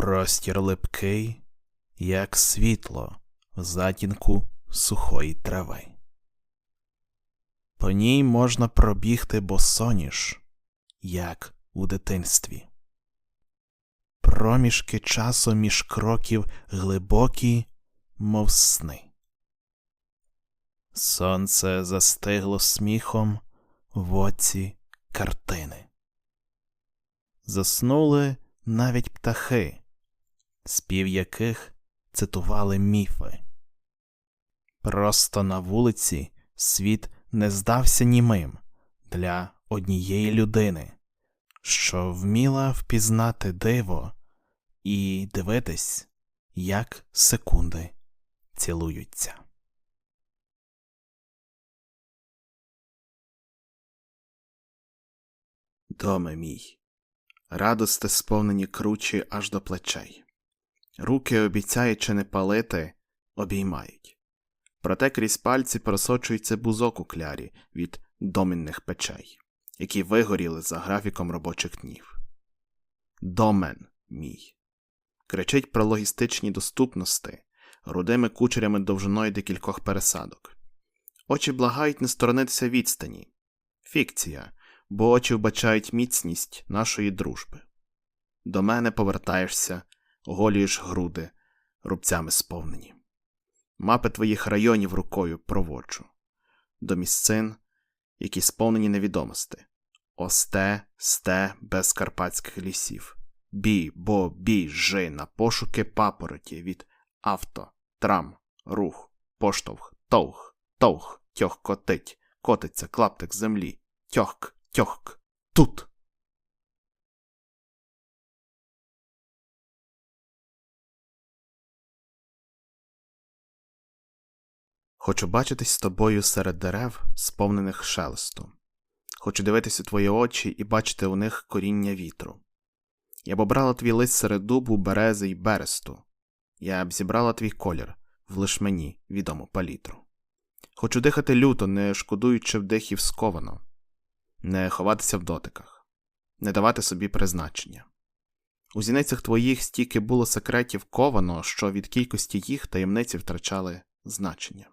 Простір липкий, як світло в затінку сухої трави. По ній можна пробігти босоніж, як у дитинстві. Проміжки часу між кроків глибокі, мов сни. Сонце застигло сміхом в оці картини. Заснули навіть птахи, спів яких цитували міфи. Просто на вулиці світ не здався німим для однієї людини, що вміла впізнати диво і дивитись, як секунди цілуються. Доме мій, радости сповнені кручі аж до плечей. Руки, обіцяючи не палити, обіймають. Проте крізь пальці просочується бузок у клярі від домінних печей, які вигоріли за графіком робочих днів. Домен мій. Кричить про логістичні доступності, рудими кучерями довжиною декількох пересадок. Очі благають не сторонитися відстані. Фікція, бо очі вбачають міцність нашої дружби. До мене повертаєшся, оголюєш груди, рубцями сповнені. Мапи твоїх районів рукою проводжу, до місцин, які сповнені невідомості. Осте, сте без карпатських лісів. Бі, бо, бі, жи на пошуки папороті від авто, трам, рух, поштовх, товх, товх, тьох котить, котиться клаптик землі, тьохк, тьохк, тут. Хочу бачитись з тобою серед дерев, сповнених шелесту. Хочу дивитись у твої очі і бачити у них коріння вітру. Я б обрала твій лист серед дубу, берези й бересту. Я б зібрала твій колір в лиш мені відому палітру. Хочу дихати люто, не шкодуючи вдихів сковано, не ховатися в дотиках, не давати собі призначення. У зіницях твоїх стільки було секретів ковано, що від кількості їх таємниці втрачали значення.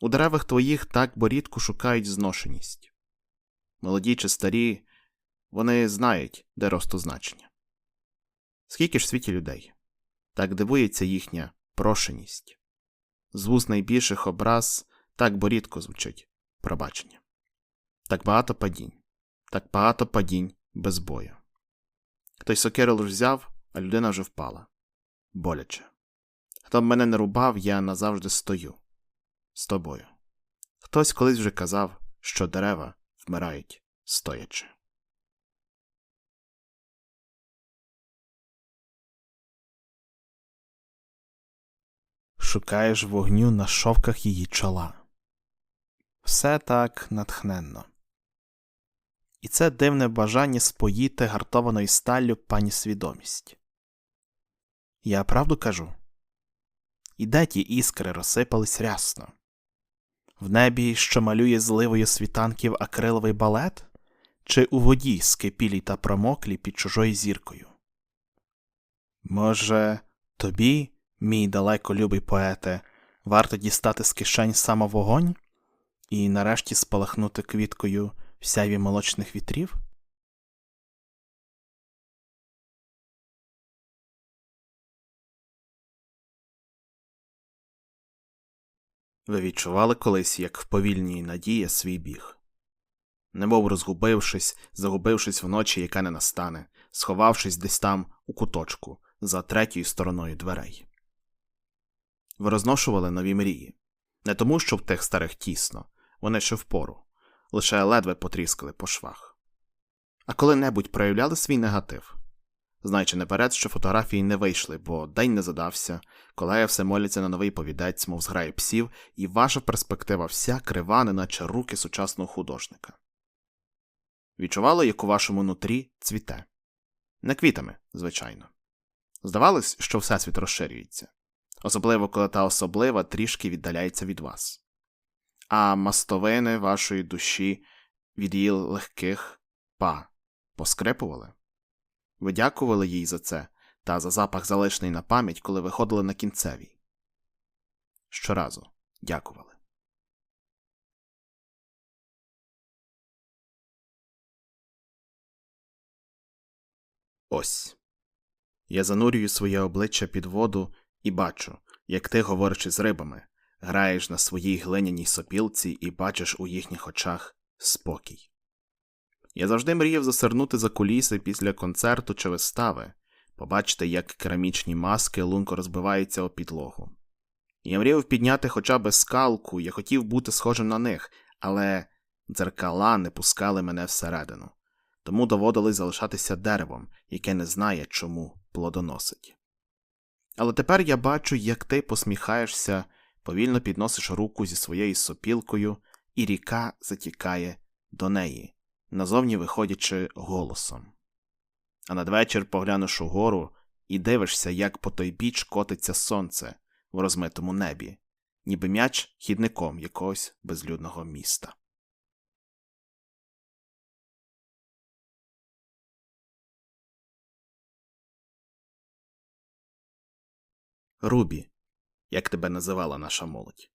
У деревах твоїх так борідку шукають зношеність. Молоді чи старі, вони знають, де росту значення. Скільки ж в світі людей, так дивується їхня прошеність. З вуз найбільших образ так борідко звучить пробачення. Так багато падінь, так багато падінь без бою. Хтось сокиру лиш взяв, а людина вже впала. Боляче. Хто б мене не рубав, я назавжди стою з тобою. Хтось колись вже казав, що дерева вмирають стоячи. Шукаєш вогню на шовках її чола. Все так натхненно. І це дивне бажання споїти гартованою сталлю пані свідомість. Я правду кажу? І де ті іскри розсипались рясно? В небі, що малює зливою світанків акриловий балет, чи у воді скипілій та промоклі під чужою зіркою? Може, тобі, мій далеко любий поете, варто дістати з кишень самовогонь і нарешті спалахнути квіткою в сяйві молочних вітрів? Ви відчували колись, як вповільнює надія свій біг, немов розгубившись, загубившись вночі, яка не настане, сховавшись десь там у куточку за третьою стороною дверей. Ви розношували нові мрії, не тому, що в тих старих тісно, вони ще впору, лише ледве потріскали по швах. А коли-небудь проявляли свій негатив, знаючи наперед, що фотографії не вийшли, бо день не задався, колега все моляться на новий повідець, мов зграє псів, і ваша перспектива вся крива, неначе руки сучасного художника. Відчувало, як у вашому нутрі цвіте. Не квітами, звичайно. Здавалось, що всесвіт розширюється, особливо коли та особлива трішки віддаляється від вас. А мастовини вашої душі від її легких па поскрипували. Ви дякували їй за це, та за запах залишений на пам'ять, коли виходили на кінцевій. Щоразу дякували. Ось. Я занурюю своє обличчя під воду і бачу, як ти, говорячи з рибами, граєш на своїй глиняній сопілці і бачиш у їхніх очах спокій. Я завжди мріяв засернути за куліси після концерту чи вистави, побачити, як керамічні маски лунко розбиваються о підлогу. Я мріяв підняти хоча б скалку, я хотів бути схожим на них, але дзеркала не пускали мене всередину, тому доводилось залишатися деревом, яке не знає, чому плодоносить. Але тепер я бачу, як ти посміхаєшся, повільно підносиш руку зі своєю сопілкою, і ріка затікає до неї, назовні виходячи голосом. А надвечір поглянеш угору і дивишся, як по той біч котиться сонце в розмитому небі, ніби м'яч хідником якогось безлюдного міста. Рубі, як тебе називала наша молодь.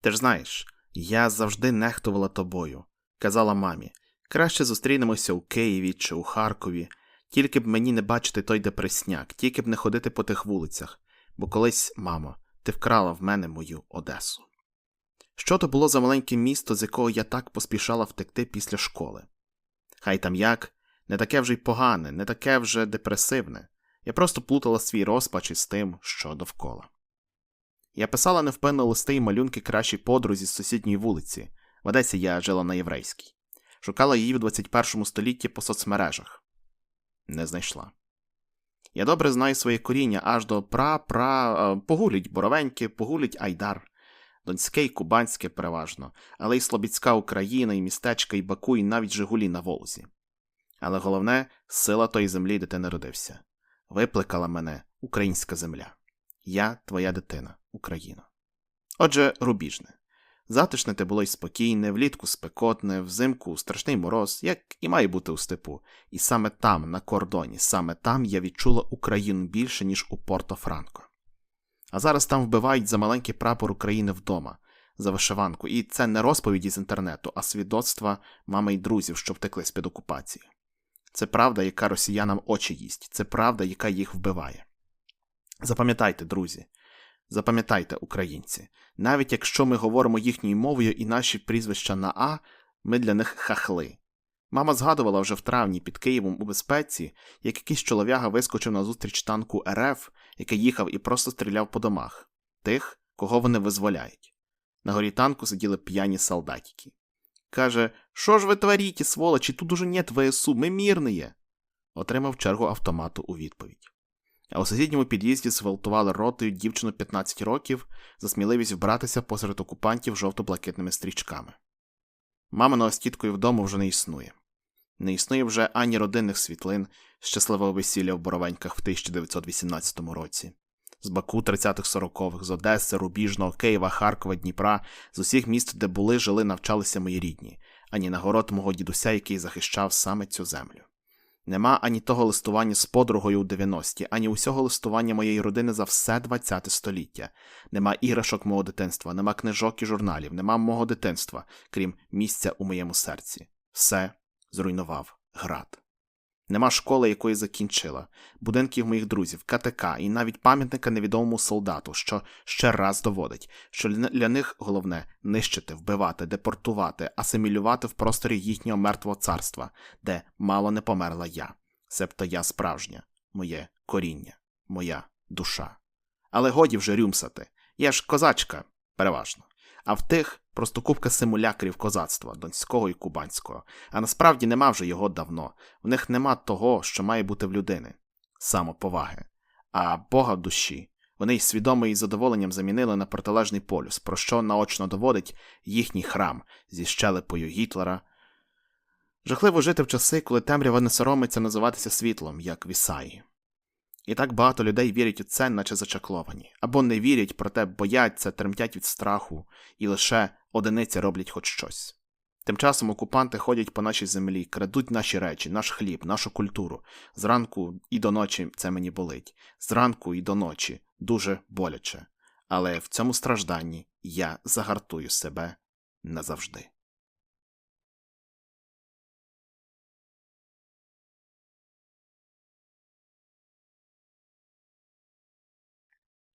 Ти ж знаєш, я завжди нехтувала тобою, казала мамі. Краще зустрінемося у Києві чи у Харкові, тільки б мені не бачити той депресняк, тільки б не ходити по тих вулицях, бо колись, мамо, ти вкрала в мене мою Одесу. Що то було за маленьке місто, з якого я так поспішала втекти після школи? Хай там як, не таке вже й погане, не таке вже депресивне. Я просто плутала свій розпач із тим, що довкола. Я писала невпинно листи й малюнки кращій подрузі з сусідньої вулиці. В Одесі я жила на єврейській. Шукала її в 21 столітті по соцмережах. Не знайшла. Я добре знаю своє коріння аж до пра-пра. Погулять боровеньки, погулять Айдар, Донське й Кубанське переважно, але й Слобідська Україна, і містечка, і Баку, і навіть Жигулі на Волзі. Але головне сила тої землі, де ти народився. Випликала мене українська земля. Я твоя дитина, Україна. Отже, рубіжне. Затишне те було й спокійне, влітку спекотне, взимку страшний мороз, як і має бути у степу. І саме там, на кордоні, саме там я відчула Україну більше, ніж у Порто Франко. А зараз там вбивають за маленький прапор України вдома, за вишиванку, і це не розповіді з інтернету, а свідоцтва мами й друзів, що втекли з під окупації. Це правда, яка росіянам очі їсть, це правда, яка їх вбиває. Запам'ятайте, друзі, запам'ятайте, українці, навіть якщо ми говоримо їхньою мовою і наші прізвища на А, ми для них хахли. Мама згадувала вже в травні під Києвом у безпеці, як якийсь чолов'яга вискочив на зустріч танку РФ, який їхав і просто стріляв по домах тих, кого вони визволяють. На горі танку сиділи п'яні солдатики. Каже, що ж ви творите, сволочі, тут уже нет ВСУ, ми мірніє. Отримав чергу автомату у відповідь. А у сусідньому під'їзді зґвалтували ротою дівчину 15 років за сміливість вбратися посеред окупантів жовто-блакитними стрічками. Маминого з тіткою вдома вже не існує. Не існує вже ані родинних світлин щасливого весілля в Боровеньках в 1918 році, з Баку 30-х-40-х, з Одеси, Рубіжного, Києва, Харкова, Дніпра, з усіх міст, де були, жили, навчалися мої рідні, ані нагород мого дідуся, який захищав саме цю землю. Нема ані того листування з подругою у 90-ті, ані усього листування моєї родини за все ХХ століття. Нема іграшок мого дитинства, нема книжок і журналів, нема мого дитинства, крім місця у моєму серці. Все зруйнував град. Нема школи, якої закінчила, будинків моїх друзів, КТК і навіть пам'ятника невідомому солдату, що ще раз доводить, що для них головне нищити, вбивати, депортувати, асимілювати в просторі їхнього мертвого царства, де мало не померла я, себто я справжня, моє коріння, моя душа. Але годі вже рюмсати. Я ж козачка, переважно. А в тих просто купка симулякрів козацтва, донського і кубанського, а насправді нема вже його давно, в них нема того, що має бути в людини самоповаги, а Бога в душі. Вони й свідомо і задоволенням замінили на протилежний полюс, про що наочно доводить їхній храм зі щелепою Гітлера. Жахливо жити в часи, коли темрява не соромиться називатися світлом, як в Ісаї. І так багато людей вірять у це, наче зачакловані, або не вірять, проте бояться, тремтять від страху, і лише одиниці роблять хоч щось. Тим часом окупанти ходять по нашій землі, крадуть наші речі, наш хліб, нашу культуру. Зранку і до ночі це мені болить. Зранку і до ночі дуже боляче. Але в цьому стражданні я загартую себе назавжди.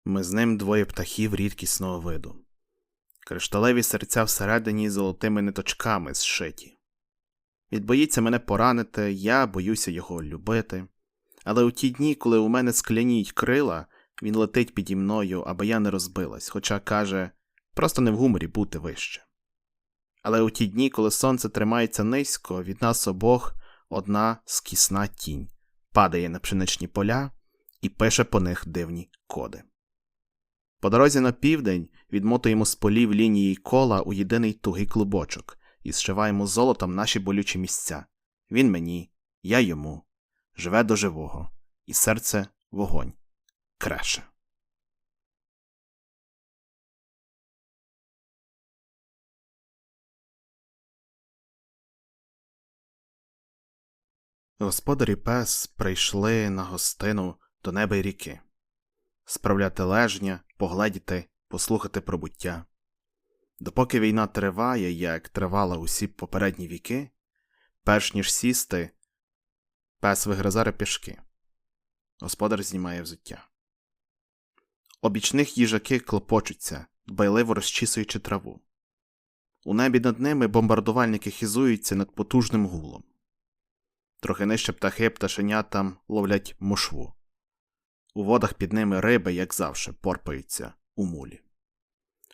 Ми з ним двоє птахів рідкісного виду. Кришталеві серця всередині золотими ниточками зшиті. Він боїться мене поранити, я боюся його любити. Але у ті дні, коли у мене скляніють крила, він летить піді мною, аби я не розбилась, хоча каже просто не в гуморі бути вище. Але у ті дні, коли сонце тримається низько, від нас обох одна скісна тінь падає на пшеничні поля і пише по них дивні коди. По дорозі на південь відмотуємо з полів лінії кола у єдиний тугий клубочок і зшиваємо золотом наші болючі місця. Він мені, я йому, живе до живого, і серце вогонь креше. Господар і пес прийшли на гостину до неба й ріки справляти лежня, погледіти, послухати про буття. Допоки війна триває, як тривала усі попередні віки, перш ніж сісти, пес вигризає пішки. Господар знімає взуття. Обічних їжаки клопочуться, дбайливо розчісуючи траву. У небі над ними бомбардувальники хизуються над потужним гулом. Трохи нижче птахи пташенятам ловлять мушву. У водах під ними риби, як завше, порпаються у мулі.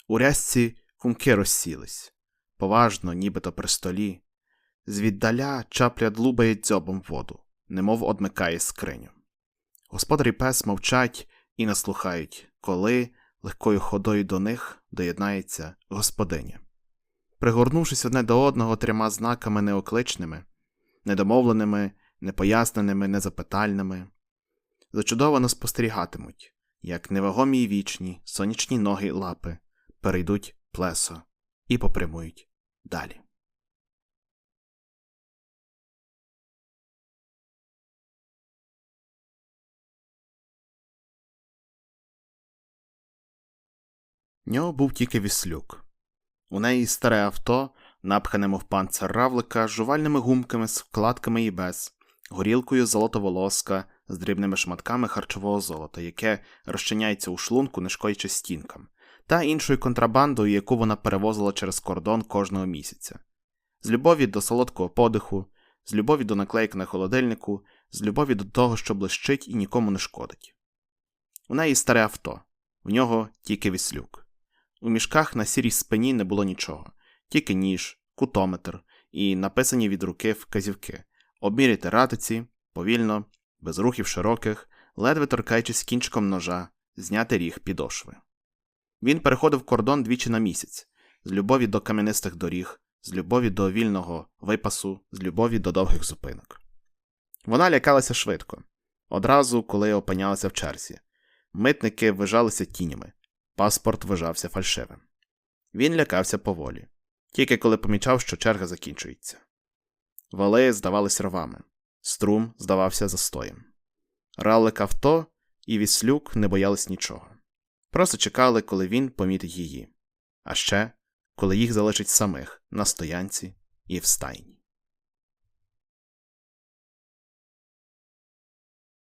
У рязці кумки розсілись, поважно, нібито при столі. Звіддаля чапля длубає дзьобом воду, немов одмикає скриню. Господарі пес мовчать і наслухають, коли легкою ходою до них доєднається господиня. Пригорнувшись одне до одного трьома знаками неокличними, недомовленими, непоясненими, незапитальними, зачудовано спостерігатимуть, як невагомі й вічні сонячні ноги й лапи перейдуть плесо і попрямують далі. В нього був тільки віслюк. У неї старе авто, напхане мов панцир равлика, жувальними гумками з вкладками і без, горілкою золотоволоска з дрібними шматками харчового золота, яке розчиняється у шлунку, не шкодячи стінкам, та іншою контрабандою, яку вона перевозила через кордон кожного місяця, з любові до солодкого подиху, з любові до наклейок на холодильнику, з любові до того, що блищить і нікому не шкодить. У неї старе авто, в нього тільки віслюк. У мішках на сірій спині не було нічого, тільки ніж, кутометр і написані від руки вказівки обміряти ратиці, повільно, без рухів широких, ледве торкаючись кінчиком ножа, зняти ріг підошви. Він переходив кордон двічі на місяць з любові до кам'янистих доріг, з любові до вільного випасу, з любові до довгих зупинок. Вона лякалася швидко, одразу, коли опинялася в черзі. Митники вижалися тінями, паспорт вижався фальшивим. Він лякався поволі, тільки коли помічав, що черга закінчується. Вали здавались рвами, струм здавався застоєм. Ралик авто і віслюк не боялись нічого. Просто чекали, коли він помітить її, а ще коли їх залишить самих на стоянці і в стайні.